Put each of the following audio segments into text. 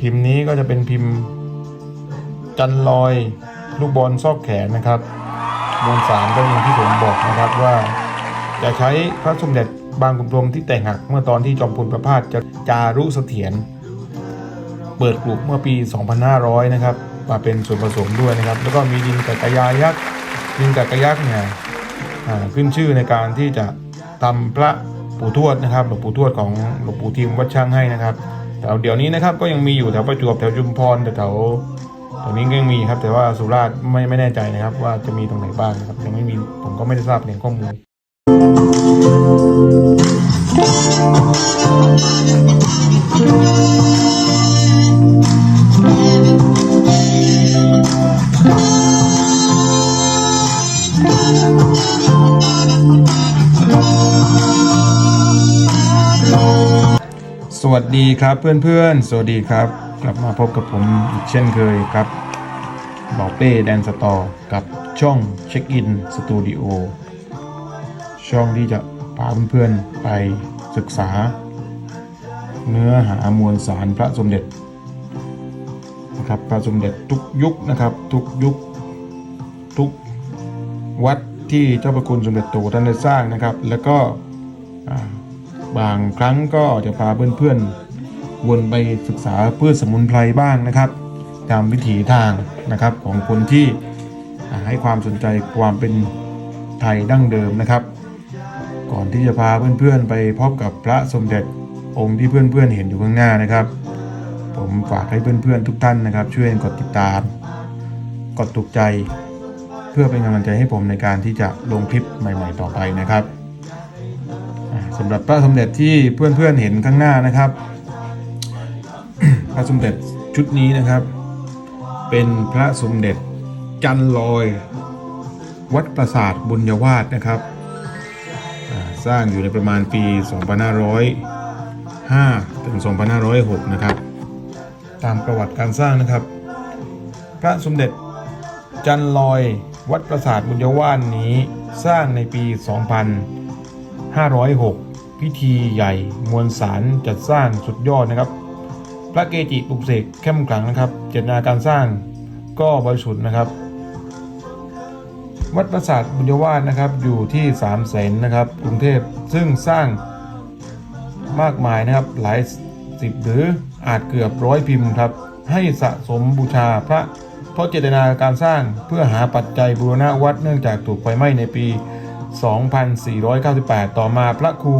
พิมพ์นี้ก็จะเป็นพิมพ์จันลอยลูกบอลซอกแขนนะครับมวลสารก็อย่างที่ผมบอกนะครับว่า จะใช้พระสมเด็จบางขุนพรมที่แต่งหักเมื่อตอนที่จอมพลประพาสจะจารุเสถียรเปิดกลุ่มเมื่อปี 2500 นะครับมาเป็นส่วนผสมด้วยนะครับ แล้วก็มีดินกักยายักษ์ดินกักยักษ์เนี่ยขึ้นชื่อในการที่จะทำพระ ปู่ทวดนะครับหลวงปู่ทวดของหลวงปู่ทิมวัดช่างให้นะครับแต่เดี๋ยวนี้นะครับก็ยังมีอยู่แถวประจวบแถวชุมพรแถวแถวตรงนี้ก็ยังมีครับแต่ว่าสุราษฎร์ไม่ไม่แน่ใจนะครับ ว่าจะมีตรงไหนบ้างนะครับยังไม่มีผมก็ไม่ได้ทราบแหล่งข้อมูล สวัสดีครับเพื่อนๆ สวัสดีครับ กลับมาพบกับผมอีกเช่นเคยครับบอเป้แดนสตอร์กับช่องเช็คอินสตูดิโอช่องที่จะพาเพื่อนๆไปศึกษา เนื้อหามวลสารพระสมเด็จนะครับพระสมเด็จทุกยุคนะครับทุกยุคทุกวัดที่เจ้าประคุณสมเด็จโตท่านได้สร้างนะครับ แล้วก็ บางครั้งก็จะพาเพื่อนๆ วนไปศึกษาพืชสมุนไพรบ้างนะครับ ตามวิถีทางนะครับของคนที่ให้ความสนใจความเป็นไทยดั้งเดิมนะครับ ก่อนที่จะพาเพื่อนๆ ไปพบกับพระสมเด็จองค์ที่เพื่อนๆเห็นอยู่ข้างหน้านะครับ ผมฝากให้เพื่อนๆทุกท่านนะครับ ช่วยกดติดตาม กดถูกใจ เพื่อเป็นกำลังใจให้ผมในการที่จะลงคลิปใหม่ ๆ ต่อไปนะครับ สำหรับพระสมเด็จที่เพื่อนๆเห็นข้างหน้านะครับ พระสมเด็จชุดนี้นะครับ เป็นพระสมเด็จจันลอย วัดปราสาทบุญยวาสนะครับ สร้างอยู่ในประมาณปี 2505 ถึง 2506 นะครับ ตามประวัติการสร้างนะครับ พระสมเด็จจันลอยวัดปราสาทบุญยวาสนี้สร้างในปี 2506 พิธีใหญ่มวลสารจัดสร้างสุดยอดนะครับ พระเกจิปลุกเสกเข้มขลังนะครับ เจตนาการสร้างก็บริสุทธิ์นะครับ วัดปราสาทบุญวาสนะครับอยู่ที่3ามแสนนะครับกรุงเทพซึ่งสร้างมากมายนะครับหลายสิบหรืออาจเกือบร้อยพิมพ์ครับ ให้สะสมบูชาพระเพราะเจตนาการสร้างเพื่อหาปัจจัยบูรณะวัดเนื่องจากถูกไฟไหม้ในปี 2498 ต่อมาพระครู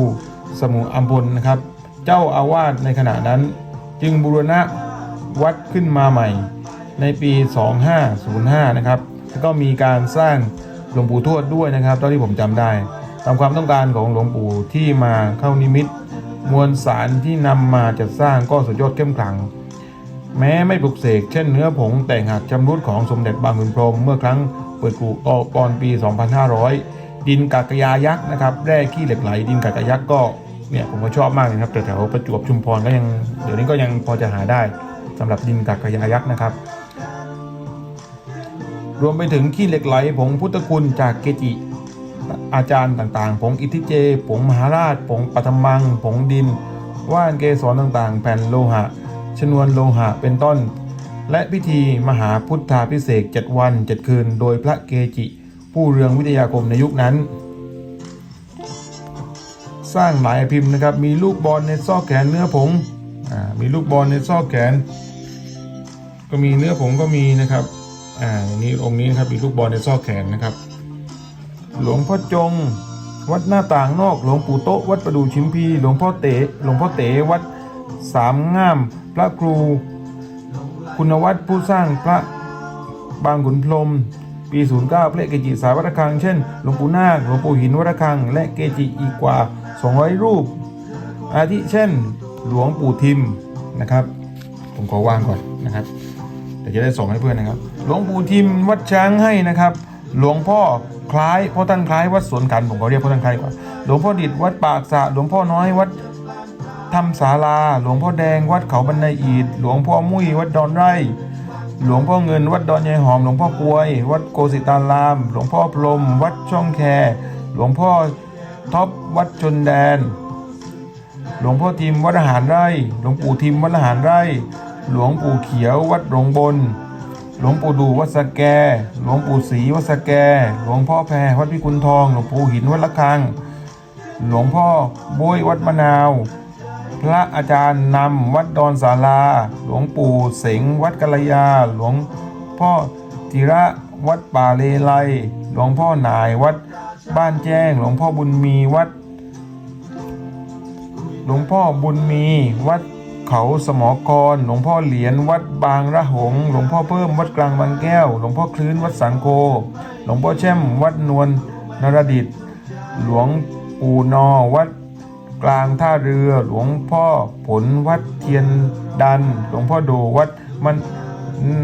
สมุอัมพลนะครับ เจ้าอาวาสในขณะนั้น จึงบูรณะวัดขึ้นมาใหม่ ในปี 2505 นะครับแล้วก็มีการสร้างหลวงปู่ทวดด้วยนะครับเท่าที่ผมจำได้ ตามความต้องการของหลวงปู่ที่มาเข้านิมิต มวลสารที่นำมาจัดสร้างก็สุดยอดเข้มขลัง แม้ไม่ปลุกเสกเช่นเนื้อผงแต่งหักชำรุดของสมเด็จบางขุนพรหมเมื่อครั้งเปิดกูออกตอนปี 2500 ดินกากยายักษ์นะครับแร่ขี้เหล็กไหลดินกากยักษ์ก็ เนี่ยผมก็ชอบมากเลยครับแต่แถวประจวบชุมพรก็ยังเดี๋ยวนี้ก็ยังพอจะหาได้สำหรับดินกากกยายักษ์นะครับ รวมไปถึงขี้เหล็กไหลผงพุทธคุณจากเกจิอาจารย์ต่างๆ ผงอิทิเจ ผงมหาราช ผงปัทมัง ผงดิน ว่านเกสรต่างๆ แผ่นโลหะ ชนวนโลหะเป็นต้น และพิธีมหาพุทธาพิเศษก7วัน7คืน โดยพระเกจิ ผู้เรืองวิทยาคมในยุคนั้น สร้างหลายพิมพ์นะครับ มีลูกบอลในซอกแขนเนื้อผงอ่ามีลูกบอลในซอกแขน ก็มีเนื้อผงก็มีนะครับอ่าอย่างนี้องค์นี้นะครับมีลูกบอลในซอกแขนนะครับ หลวงพ่อจง วัดหน้าต่างนอก หลวงปู่โต๊ะวัดประดูชิมพี หลวงพ่อเต๋หลวงพ่อเต๋วัดสามง่าม พระครู คุณวัฒน์ผู้สร้างพระบางขุนพรมปี 09 พระเกจิสายวัดระฆัง เช่น หลวงปู่นาค หลวงปู่หินวัดระฆัง และเกจิอีกกว่า 200 รูป อาทิเช่นหลวงปู่ทิมนะครับ ผมขอวางก่อนนะครับเดี๋ยวจะได้ส่งให้เพื่อนนะครับ หลวงปู่ทิมวัดช้างให้นะครับ หลวงพ่อคล้ายพ่อท่านคล้ายวัดสวนกันผมขอเรียกพ่อท่านคล้ายก่อนหลวงพ่อดิดวัดปากสะหลวงพ่อน้อยวัดธรรมศาลา หลวงพ่อแดงวัดเขาบันไดอีดหลวงพ่อมุ้ยวัดดอนไร่ หลวงพ่อเงินวัดดอนยายหอม หลวงพ่อกวย วัดโกสิตาราม หลวงพ่อพรม วัดช่องแค หลวงพ่อ ท็อปวัดชนแดน หลวงพ่อทิมวัดอาหารไร่ หลวงปู่ทิมวัดอาหารไร่ หลวงปู่เขียววัดหลวงบน หลวงปู่ดูวัดสะแก หลวงปู่ศรีวัดสะแก หลวงพ่อแพรวัดพิกุลทอง หลวงปู่หินวัดละคัง หลวงพ่อบุ้ยวัดมะนาว พระอาจารย์นำวัดดอนศาลา หลวงปู่เสงวัดกัลยา หลวงพ่อจิระวัดป่าเลไลหลวงพ่อหนายวัด บ้านแจ้ง หลวงพ่อบุญมีวัด หลวงพ่อบุญมีวัดเขาสมอกร หลวงพ่อเหรียญวัดบางระหง หลวงพ่อเพิ่มวัดกลางบางแก้ว หลวงพ่อคลื่นวัดสังโค หลวงพ่อแช่มวัดนวลนรดิต หลวงปู่นอวัดกลางท่าเรือ หลวงพ่อผลวัดเทียนดัน หลวงพ่อโดวัดมัน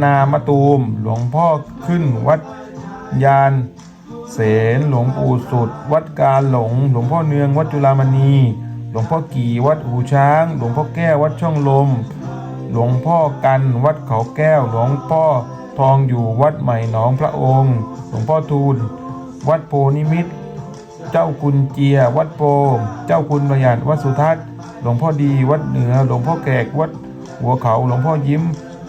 นามะตูม หลวงพ่อขึ้นวัดยาน เสนหลวงปู่สุด วัดกาหลง หลวงพ่อเนืองวัดจุฬามณี หลวงพ่อกี่วัดหูช้าง หลวงพ่อแก้ววัดช่องลม หลวงพ่อกันวัดเขาแก้ว หลวงพ่อทองอยู่วัดใหม่หนองพระองค์ หลวงพ่อทูล วัดโพนิมิตรเจ้าคุณเจีย วัดโพเจ้าคุณประหยัดวัดสุทัศน์ หลวงพ่อดีวัดเหนือ หลวงพ่อแขกวัดหัวเขา หลวงพ่อยิ้ม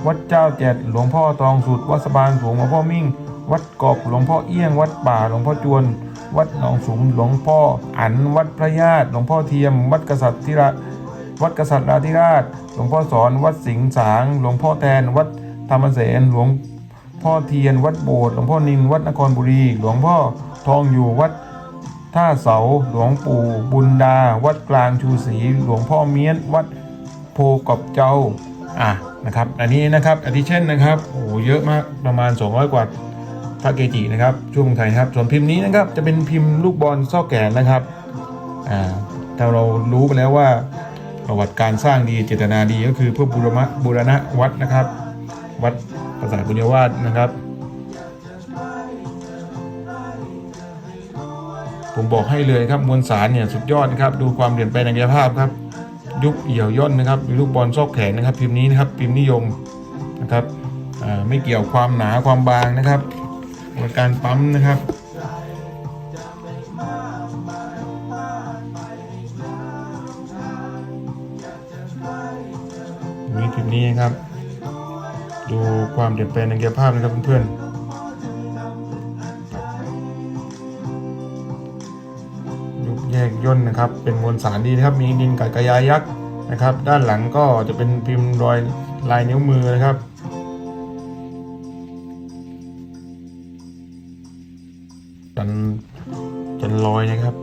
วัดเจ้าเจ็ด หลวงพ่อทองสุด วัดสบานสูงหลวงพ่อมิ่ง วัดกอกหลวงพ่อเอี้ยง วัดป่าหลวงพ่อจวน วัดหนองสุมหลวงพ่ออันวัดพระญาติหลวงพ่อเทียม วัดกษัตริย์ธิระวัดกษัตริย์ราธิราช หลวงพ่อสอน วัดสิงห์สาง หลวงพ่อแทน วัดธรรมเสนหลวงพ่อเทียน วัดโบสถ์หลวงพ่อนิน วัดนครบุรี หลวงพ่อทองอยู่วัดท่าเสา หลวงปู่บุญดา วัดกลางชูศรี หลวงพ่อเมียน วัดโพกอบเจ้า อะ นะครับ อันนี้นะครับอธิเช่นนะครับ โอ้เยอะมาก ประมาณ 200 กว่า พระเกจินะครับช่วงไทยครับ ส่วนพิมพ์นี้นะครับจะเป็นพิมพ์ลูกบอลซอกแกนนะครับอ่าถ้าเรารู้ไปแล้วว่าประวัติการสร้างดีเจตนาดีก็คือเพื่อบูรณะบูรณะวัดนะครับ วัดปราสาทบุญยวาสนะครับ ผมบอกให้เลยครับมวลสารเนี่ยสุดยอดนะครับดูความเปลี่ยนแปลงในกายภาพครับ ยุบเหี่ยวย่นนะครับมีลูกบอลซอกแขนนะครับ พิมพ์นี้นะครับพิมพ์นิยมนะครับไม่เกี่ยวความหนาความบางนะครับ การปั๊มนะครับนี่พิมพ์นี้นะครับ ดูความเปลี่ยนแปลงในกายภาพนะครับเพื่อนๆยุบแยกย่นนะครับ เป็นมวลสารดีนะครับ มีดินกัดกระยายักษ์นะครับ ด้านหลังก็จะเป็นพิมพ์รอยลายนิ้วมือนะครับ นจันลอยนะครับ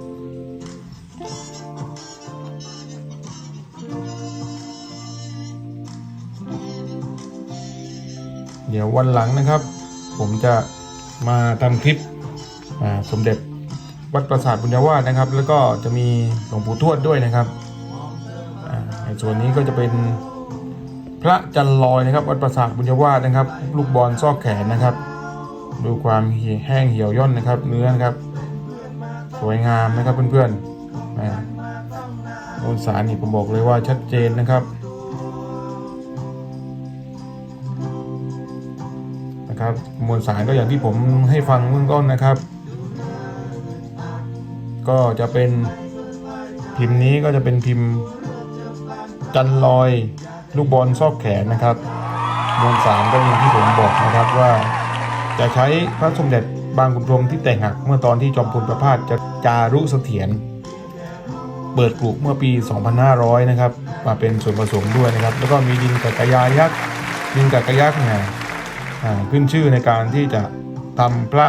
เดี๋ยววันหลังนะครับ ผมจะมาทำคลิปสมเด็จวัดปราสาทบุญยวาสนะครับ แล้วก็จะมีหลวงปู่ทวดด้วยนะครับในส่วนนี้ก็จะเป็นพระจันลอยนะครับ วัดปราสาทบุญยวาสนะครับ ลูกบอลซอกแขนนะครับ ดูความแห้งเหี่ยวย่นนะครับ เนื้อนะครับ สวยงามนะครับเพื่อนๆมวลสารนี่ผมบอกเลยว่าชัดเจนนะครับนะครับมวลสารก็อย่างที่ผมให้ฟังเบื้องต้นนะครับ ก็จะเป็นพิมพ์นี้ก็จะเป็นพิมพ์จันลอยลูกบอลซอกแขนนะครับ มวลสารก็อย่างที่ผมบอกนะครับว่า จะใช้พระสมเด็จบางขุนพรหมที่แต่งหักเมื่อตอนที่จอมพลประพาสจะจารุเสถียรเปิดปลูกเมื่อปี 2500 นะครับ มาเป็นส่วนผสมด้วยนะครับ แล้วก็มีดินกักยายักษ์ดินกักยักษ์เนี่ยขึ้นชื่อในการที่จะทำพระ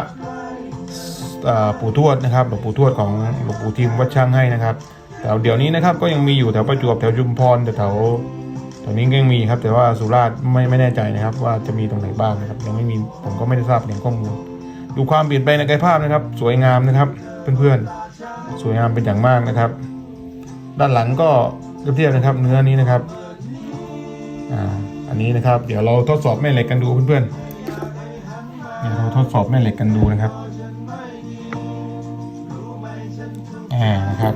ปู่ทวดนะครับหลวงปู่ทวดของหลวงปู่ทิมวัดช่างให้นะครับแต่เดี๋ยวนี้นะครับก็ยังมีอยู่แถวประจวบแถวชุมพรแถว แถวแถวนี้ก็ยังมีครับ แต่ว่าสุราษฎร์ไม่ไม่แน่ใจนะครับ ว่าจะมีตรงไหนบ้างนะครับ ยังไม่มีผมก็ไม่ได้ทราบแหล่งข้อมูล ดูความเปลี่ยนแปลงในกายภาพนะครับ สวยงามนะครับ เพื่อนๆสวยงามเป็นอย่างมากนะครับ ด้านหลังก็เทียบนะครับ เนื้อนี้นะครับอ่าอันนี้นะครับ เดี๋ยวเราทดสอบแม่เหล็กกันดูเพื่อนๆเดี๋ยวเราทดสอบแม่เหล็กกันดูนะครับอ่านะครับ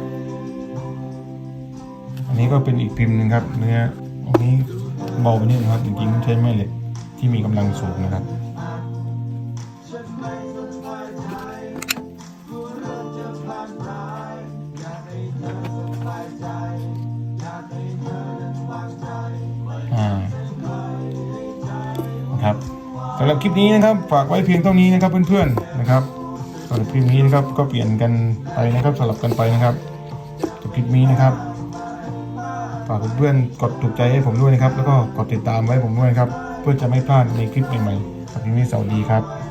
อันนี้ก็เป็นอีกพิมพ์หนึ่งครับ เนื้อ อันนี้เบาไปนิดนะครับจริงๆใช้ไม่เหล็กที่มีกำลังสูงนะครับครับสำหรับคลิปนี้นะครับฝากไว้เพียงเท่านี้นะครับเพื่อนๆนะครับสำหรับคลิปนี้นะครับก็เปลี่ยนกันไปนะครับสลับกันไปนะครับสำหรับคลิปนี้นะครับ ฝากเพื่อนๆกดถูกใจให้ผมด้วยนะครับ แล้วก็กดติดตามไว้ผมด้วยครับ เพื่อจะไม่พลาดในคลิปใหม่ๆสำหรับคลิปนี้สวัสดีครับ